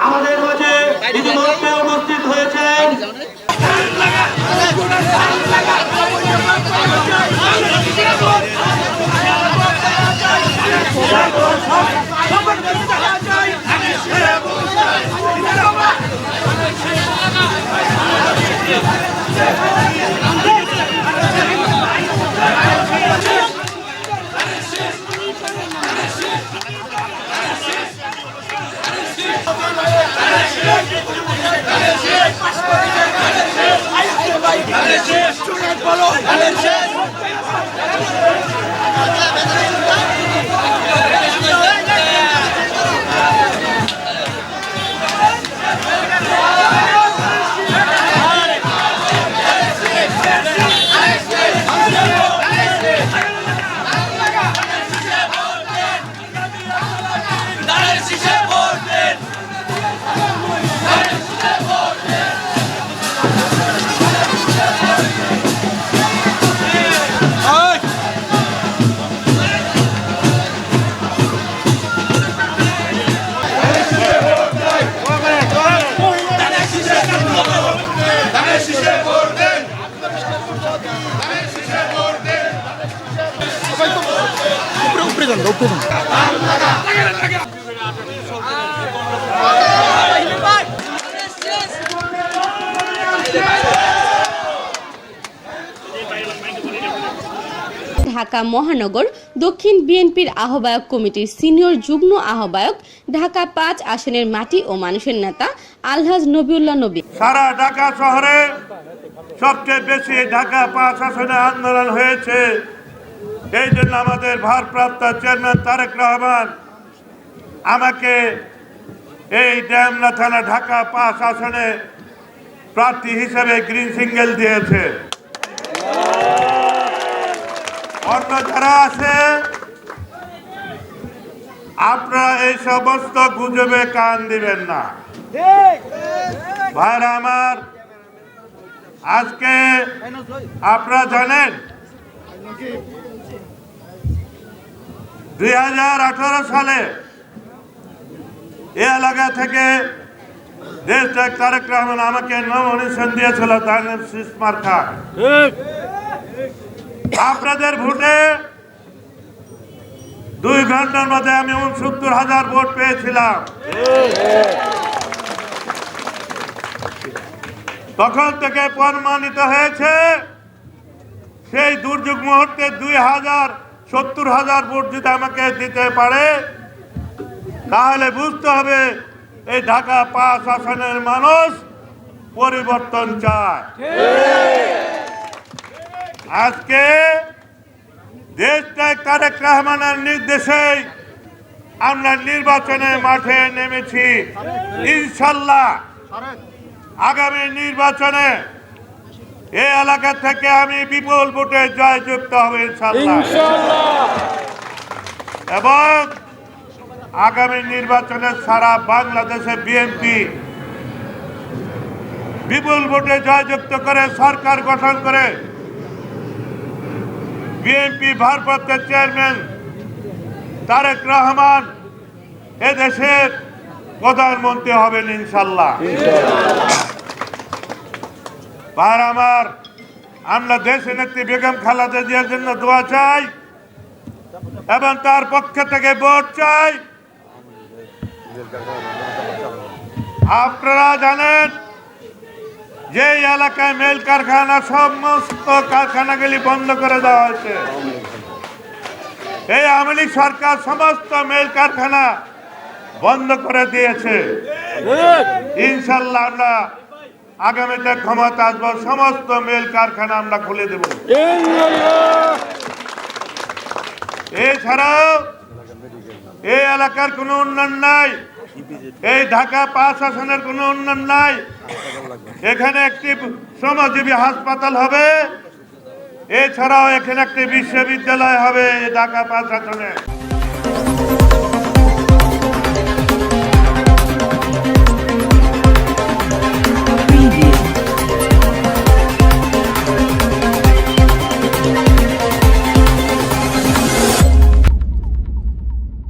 আমাদের মাঝে ইতিমধ্যে উপস্থিত হয়েছেন ঢাকা মহানগর দক্ষিণ বিএনপির আহ্বায়ক কমিটির সিনিয়র যুগ্ম আহ্বায়ক ঢাকা পাঁচ আসনের মাটি ও মানুষের নেতা আলহাজ নবিউল্লাহ নবী। সারা ঢাকা শহরে সবচেয়ে বেশি ঢাকা পাঁচ আসনে আন্দোলন হয়েছে। এই জন্য আমাদের ভারপ্রাপ্ত চেয়ারম্যান তারেক রহমান আমাকে এই ড্যামনা থানা ঢাকা পাঁচ আসনে প্রার্থী হিসেবে গ্রিন সিঙ্গেল দিয়েছে। অন্য যারা আছে, আপনারা এই সমস্ত গুজবে কান দিবেন না। ভাইরা আমার, আজকে আপনারা জানেন দুই হাজার আঠারো সালে এ এলাকা থেকে দেশটাক তারেক রহমান আমাকে নমিনেশন দিয়েছিল তার নাম সিসমার খান। আপনাদের ভোটে দুই ঘণ্টার মধ্যে আমি উনসত্তর হাজার ভোট পেয়েছিলাম। তখন থেকে প্রমাণিত হয়েছে সেই দুর্যোগ মুহূর্তে দুই হাজার সত্তর হাজার ভোট যদি আমাকে দিতে পারে, তাহলে বুঝতে হবে এই ঢাকা পাঁচ আসনের মানুষ পরিবর্তন চায়। আজকে দেশটায় তারেক রহমানের নির্দেশে আমরা নির্বাচনে মাঠে নেমেছি। ইনশাল্লাহ আগামী নির্বাচনে এই এলাকা থেকে আমি বিপুল ভোটে জয়যুক্ত হবে ইনশাল্লাহ এবং আগামী নির্বাচনে সারা বাংলাদেশে বিএনপি বিপুল ভোটে জয়যুক্ত করে সরকার গঠন করে বিএনপি ভারপ্রাপ্ত চেয়ারম্যান তারেক রহমান এদেশের প্রধানমন্ত্রী হবেন ইনশাল্লাহ ভাইরা আমার আমরা দেশে নেত্রী বেগম খালাদা জিয়ার জন্য দোয়া চাই এবং তার পক্ষ থেকে ভোট চাই। আপনারা জানেন যে এলাকায় মেল কারখানা সমস্ত কারখানাগুলি বন্ধ করে দেওয়া হয়েছে। এই আওয়ামী লীগ সরকার সমস্ত মেল কারখানা বন্ধ করে দিয়েছে। ইনশাল্লাহ আমরা আগামীতে ক্ষমতা আসব সমস্ত মেল কারখানা আমরা খুলে দেব। এছাড়াও এই এলাকার কোনো উন্নয়ন নাই, এই ঢাকা পাঁচ আসনের কোনো উন্নয়ন নাই। এখানে একটি শ্রমজীবী হাসপাতাল হবে, এছাড়াও এখানে একটি বিশ্ববিদ্যালয় হবে ঢাকা পাঁচ আসনে